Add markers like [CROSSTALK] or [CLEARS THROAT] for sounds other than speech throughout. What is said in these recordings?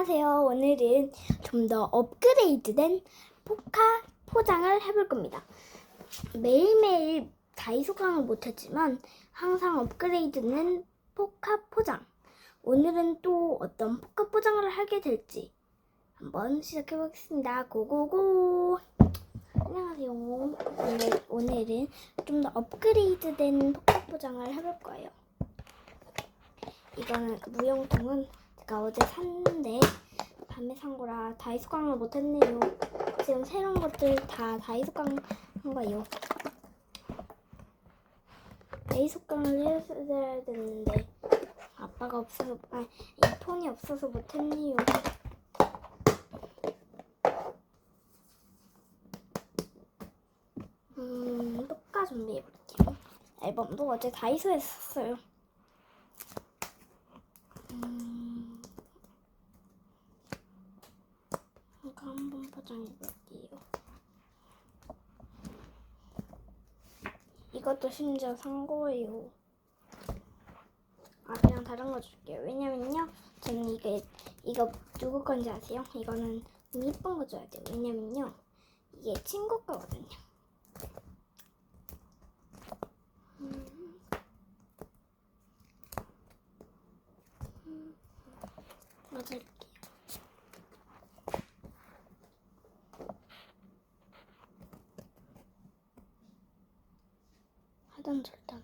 안녕하세요. 오늘은 좀 더 업그레이드된 포카 포장을 해볼 겁니다. 매일매일 다이소 강을 못했지만 항상 업그레이드는 포카 포장. 오늘은 또 어떤 포카 포장을 하게 될지 한번 시작해 보겠습니다. 고고고. 안녕하세요. 오늘, 오늘은 좀 더 업그레이드된 포카 포장을 해볼 거예요. 이거는 무용통은 제가 어제 샀는데 밤에 산 거라 다이소 강을 못했네요. 지금 새로운 것들 다 다이소 강한 거예요. 다이소 강을 했어야 됐는데 아빠가 없어서 아이 폰이 없어서 못했네요. 음, 똑까 준비해볼게요. 앨범도 어제 다이소에서 샀어요. 음, 이거 한번 포장해볼게요. 심지어 산 거예요. 아, 그냥 다른 거 줄게요. 왜냐면요, 저는 이게, 이거 누구 건지 아세요? 이거는 좀 이쁜 거 줘야 돼요. 왜냐면요, 이게 친구 거거든요. 음. 맞을 하단 절대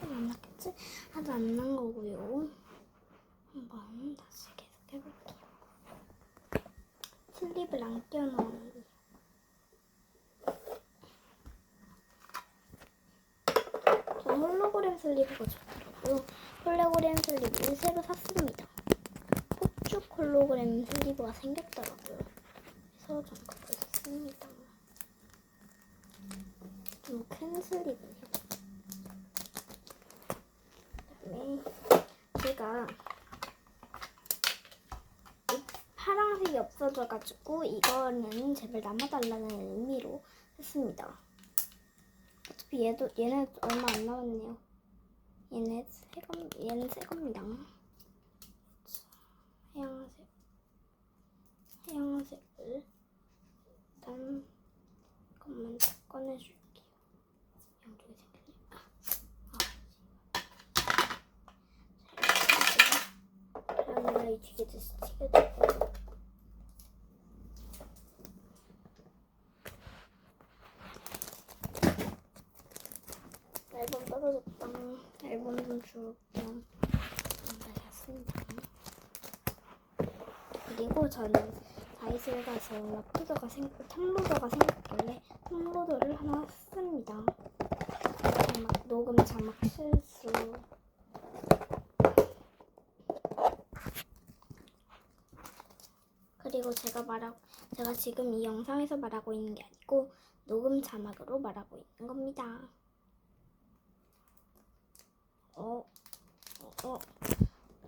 안 났겠지? 하도 안 난 거고요. 한번 다시 계속 해볼게요. 슬립을 안 껴놓은 저 홀로그램 슬리브가 좋더라고요. 홀로그램 슬리브 새로 샀습니다. 폭죽 홀로그램 슬리브가 생겼더라고요. 그래서 전 그걸 샀습니다. 좀 큰 슬리브예요. 그다음에 제가 이 파란색이 없어져가지고 이거는 제발 남아달라는 의미로 했습니다. 어차피 얘도 얘는 얼마 안 남았네요. 얘는 새겁 얘는 새 겁니다. 하얀색 하얀색을 일단 이것만 다 꺼내줄게요. 양쪽에 생겼네. 아, 아. 그러면 이 뒤에 스티커 고 앨범 떨어졌다. 앨범 좀 줄게요. 잘했습니다. 그리고 저는 다이소에 가서 락푸더가 생, 텀로더가 생겼길래 텀로더를 하나 샀습니다. 자막, 녹음 자막 실수. 그리고 제가 말하고 제가 지금 이 영상에서 말하고 있는 게 아니고 녹음 자막으로 말하고 있는 겁니다. 어, 어, 어.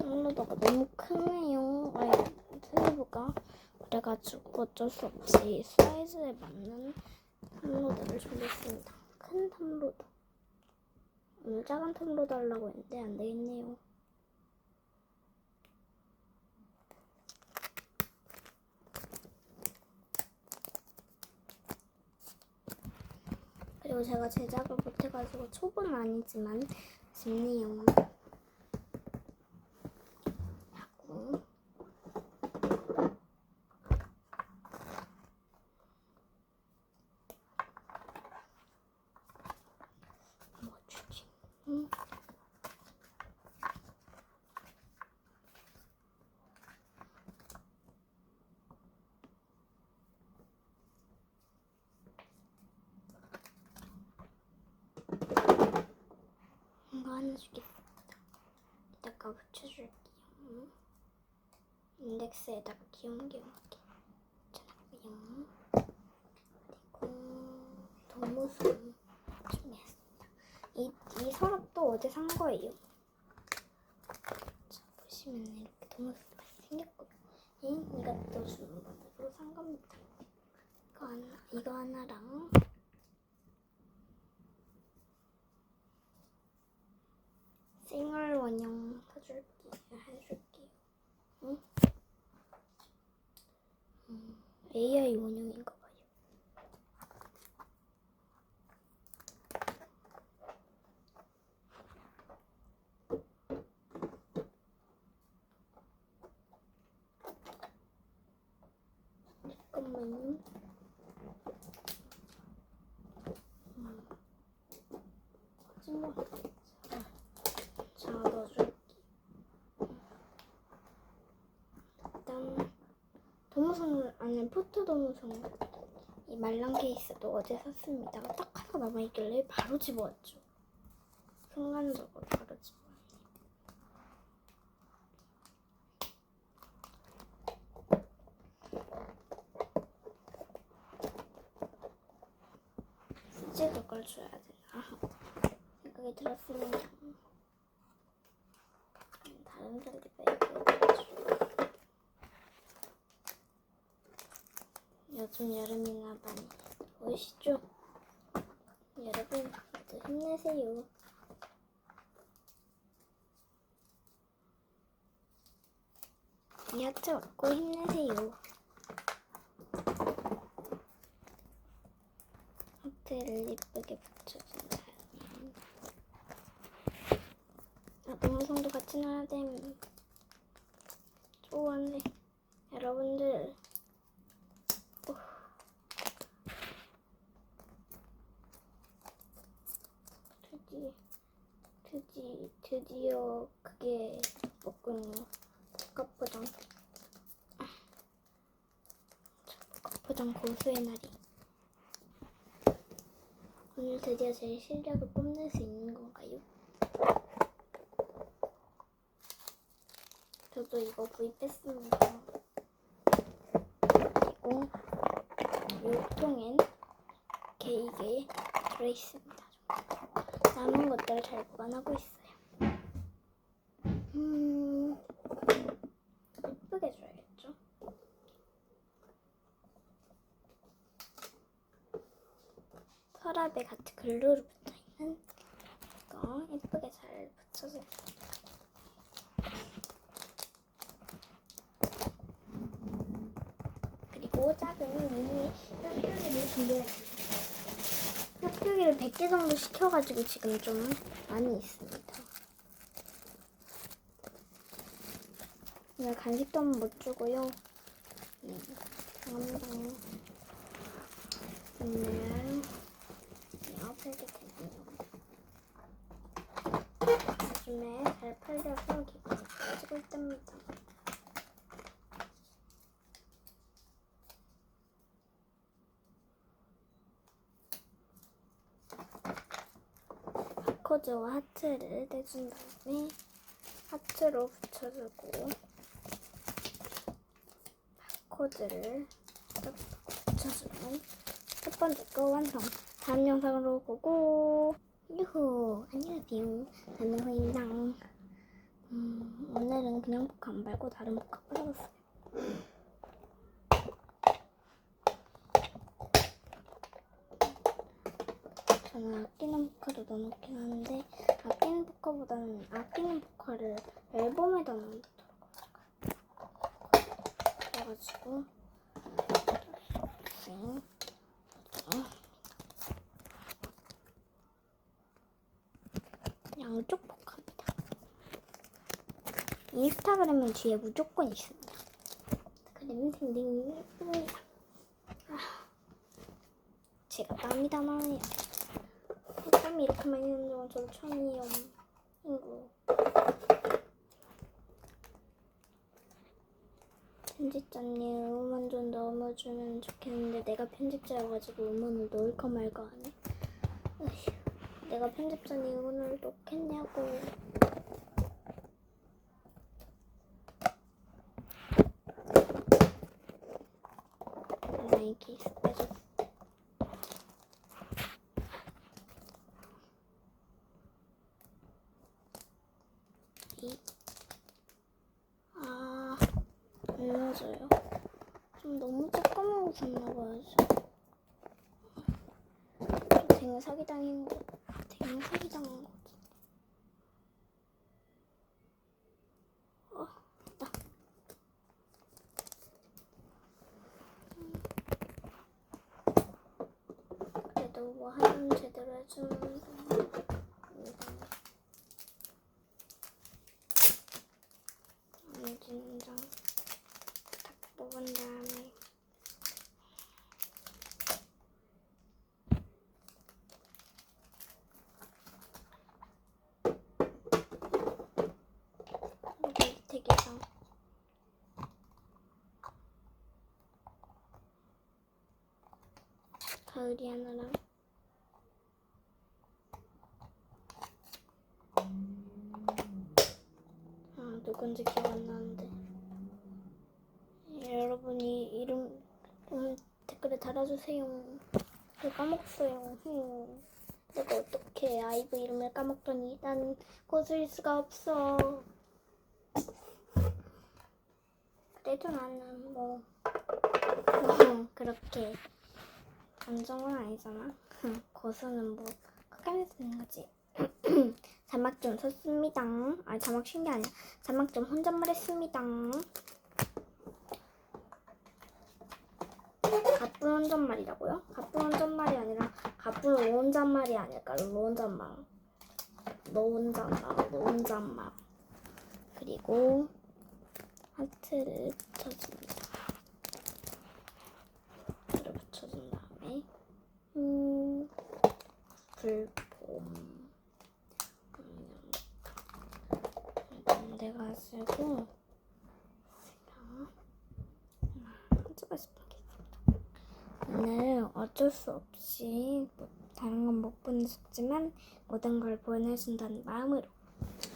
텀블러가 너무 크네요. 아니, 슬리브가. 그래가지고 어쩔 수 없이 사이즈에 맞는 텀블러를 준비했습니다. 큰 텀블러. 오늘 작은 텀블러 달라고 했는데 안 되겠네요. 그리고 제가 제작을 못해가지고 초보는 아니지만 쉽네요. 하고 뭐 주지? 응? 이거 하나 주겠습니다. 이따가 붙여줄게요. 인덱스에다가 귀염귀염하게 붙여놨고요. 그리고 돗모습 준비했습니다. 이, 이 서랍도 어제 산 거예요. 자, 보시면 이렇게 돗모습 같이 생겼거든요. 이것도 주문으로 산 겁니다. 이거 하나, 이거 하나랑 싱글 원형 사줄게 해줄게요. 응? 음, AI 원형인가 도무성 아니 포토 도무성 이 말랑 케이스도 어제 샀습니다. 딱 하나 남아 있길래 바로 집어왔죠. 순간적으로 바로 집어왔네. 수지 그걸 줘야 되나 생각이 들었습니다. 다른 살리가 얘기해가지고 요즘 여름이나 많이 오시죠? 여러분 모두 힘내세요. 야채 먹고 힘내세요. 하트를 예쁘게 붙여준다. 아, 동영상도 같이 나야 됨. 좋아하네. 여러분들. 어. 드디어, 드디, 드디어 그게 먹군요. 컵포장. 컵포장 고수의 날이. 오늘 드디어 제 실력을 뽐낼 수 있는 건가요? 저도 이거 구입했습니다. 그리고 이 통엔 케이크에 들어있습니다. 남은 것들 잘 보관하고 있어요. 음, 예쁘게 줘야겠죠? 서랍에 같이 글루로 붙어 있는 이거 예쁘게 잘 붙여줘요. 그리고 작은 미니 뼈뼈기를 준비했습니다. 뼈뼈기를 100개 정도 시켜가지고 지금 좀 많이 있습니다. 오늘 간식도 못 주고요. 네, 감사합니다. 오늘 아프게 되네요. 요즘에 잘 팔려서 기분이 좋아지고 있답니다. 바코드와 하트를 떼준 다음에 하트로 붙여주고 바코드를 딱 붙여주면 첫 번째 거 완성. 다음 영상으로 보고 유후 안녕하세요. 나는 호인당. 음, 오늘은 그냥 안 말고 다른 포카 받아봤어요. 저는 아끼는 포카도 넣어놓긴 하는데 아끼는 포카보다는 아끼는 포카를 앨범에다 넣어놓더라고요. 그래가지고 네. 포카입니다. 인스타그램은 뒤에 무조건 있습니다. 그림 댕댕이 예쁩니다. 아, 제가 땀이 다 나네요. 땀이 이렇게 많이 나는 건 처음이에요. 친구. 편집자님 음원 좀 넣어주면 좋겠는데 내가 편집자여가지고 음원을 넣을까 말까 하네. 어휴, 내가 편집자님 음원을 넣겠냐고. 나이키 스페셜 이. 아, 안 넣어져요. 좀 너무 조그만 거 샀나봐요. 좀 되게 사기당한 거, 되 게 사기당한 거. 어, 나. 음. 뭐 하면 제대로 해주면 됩니다. 안진장 딱 뽑은 다음에 여기 밑에 계산 가을이 하나랑. 아 누군지 기억 안 나는데. 예, 여러분이 이름 좀 댓글에 달아주세요. 저 까먹었어요. 흠. 내가 어떻게 아이브 이름을 까먹더니 난 고수일 수가 없어. 그래도 나는 뭐 [LAUGHS] 그렇게 감정은 아니잖아 고수는 뭐 크게 쓰는 거지 [CLEARS THROAT] 자막 좀 썼습니다. 아 자막 쉰 게 아니야. 자막 좀 혼잣말 했습니다. 가쁜 혼잣말이라고요? 가쁜 혼잣말이 아니라 가쁜 혼잣말이 아닐까? 혼잣말. 너 혼잣말, 너 혼잣말. 그리고 하트를 붙여줍니다. 하트를 붙여준 다음에 음 불봄. 쓰고 가지고 있습니다. 오늘 어쩔 수 없이 뭐 다른 건 못 보내줬지만 모든 걸 보내준다는 마음으로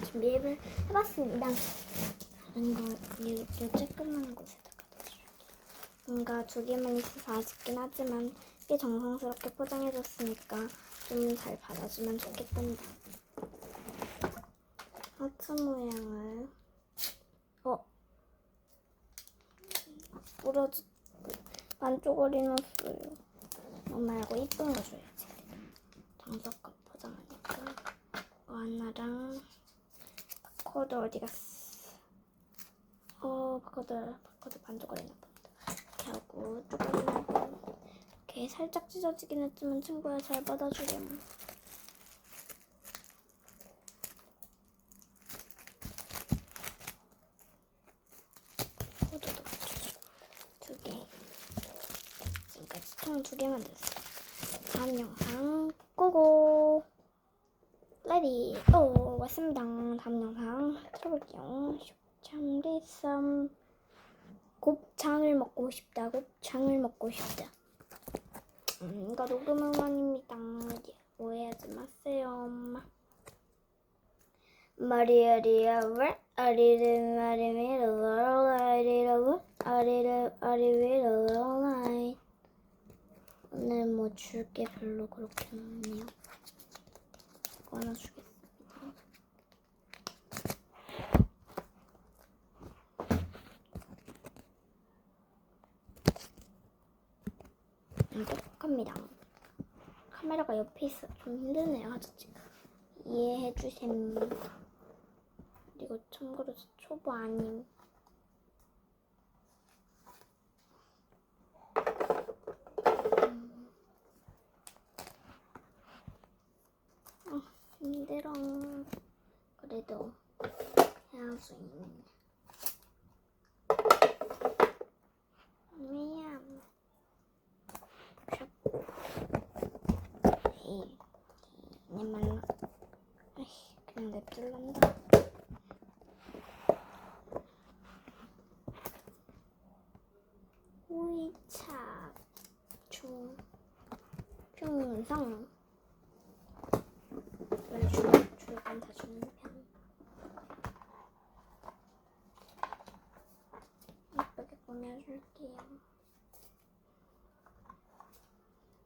준비를 해봤습니다. 다른 거 이, 요 쬐끄만 곳에다가 넣어줄게요. 뭔가 두 개만 있어서 아쉽긴 하지만 꽤 정성스럽게 포장해줬으니까 좀 잘 받아주면 좋겠단다. 하트 모양을 어 부러지 넣었어요. 너 말고 이쁜 거 줘야지. 장석값 포장하니까 어, 하나랑 바코드 어디 갔어? 어 바코드 바코드 반쪽거리 넣었다. 이렇게 하고 조금만 이렇게 살짝 찢어지긴 했지만 친구야 잘 받아주렴. 두 개. 지금까지 총 두 개만 됐어. 다음 영상 고고. 레디 또 왔습니다. 다음 영상 틀어볼게요. 참리쌈 곱창을 먹고 싶다. 곱창을 먹고 싶다. 음, 이거 녹음 음원입니다. 예, 오해하지 마세요, 엄마. 마리아리아 왜 아리를 마리미를 아리를 아리를 아리를 라이 오늘 뭐 줄 게 별로 그렇게 없네요. 이거 하나 주겠습니다. 음, 똑똑 합니다. 카메라가 옆에 있어 좀 힘드네요, 지금. 이해해 주셈. 이거 참고로 저 초보 아님. 음. 아, 힘들어. 그래도 해야 수 있네. 미안. 샵. 이, 이만 아이, 그냥 냅둘란다. 호이차 중 충성 원래 줄 줄간 다 주는 편 예쁘게 꾸며줄게요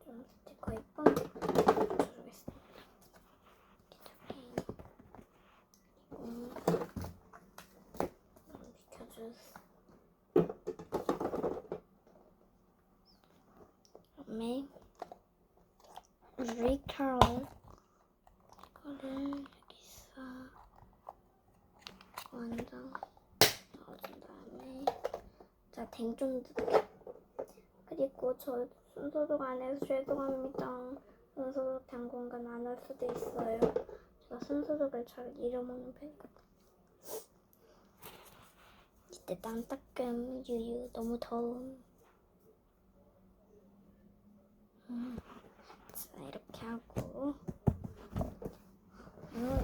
좀 스티커 예쁜 거 붙여주겠습니다 이렇게 그리고 다음에 자 댕좀 뜯게 그리고 저 순서도가 안 해서 죄송합니다 당분간 안 할 수도 있어요. 제가 순서적을 잘 잃어먹는 편이거든요. 이때 땅 따끔 유유 너무 더운. 음, 자 이렇게 하고. 음.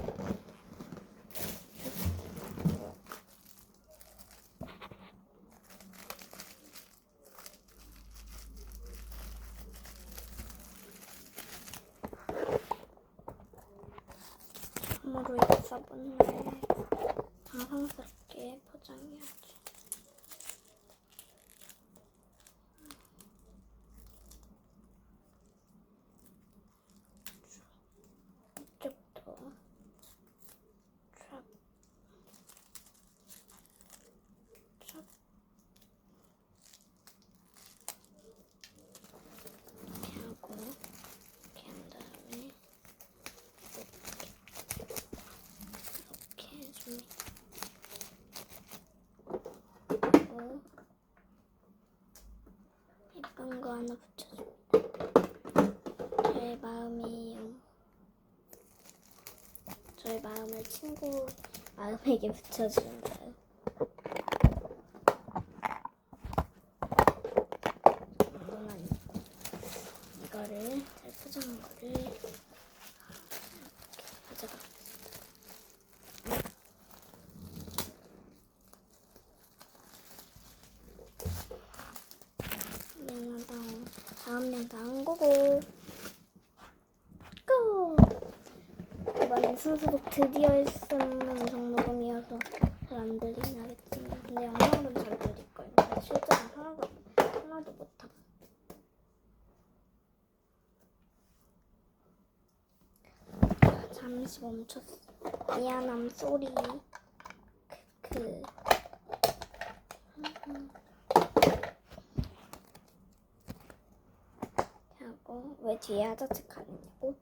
선물로 있어본데 정성스럽게 포장해야지. 이쪽도 쫙, 쫙. 이렇게 하고 이렇게 한 다음에 이렇게 해줍니다. 그리고 예쁜 거 하나 붙여줍니다. 저의 마음이에요. 저의 마음을 친구 마음에게 붙여주는가요? 이건 아니고 이거를 잘 포장한 거를 이렇게 가져가. 미안하다. 다음 년 다음 거고. 고! 이번엔 순수복 드디어 음성 녹음이어서 잘 안 들리긴 하겠지만 근데 영상으로는 잘 들릴 거예요. 실제로 하나도 하나도 못하고. 자, 잠시 멈췄어. 미안함 쏘리. 그, 그. 하고 왜 뒤에 아저씨 가느냐고?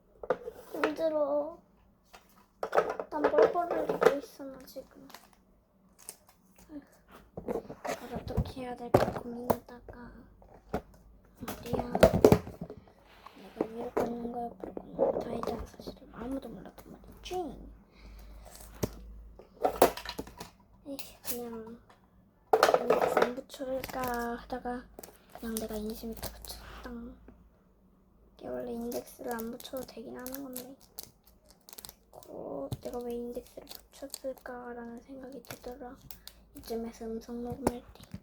힘들어. 난 뻘뻘 흘리고 있어 나 지금. 이걸 어떻게 해야 될까 고민하다가 말이야. 내가 거야 옆으로 가는 거야 다이잖아 사실은 아무도 몰랐단 말이지. 에이 그냥 안 붙여볼까 하다가 그냥 내가 인시미터 붙였다. 원래 인덱스를 안 붙여도 되긴 하는 건데 어, 내가 왜 인덱스를 붙였을까라는 생각이 들더라. 이쯤에서 음성 녹음할 때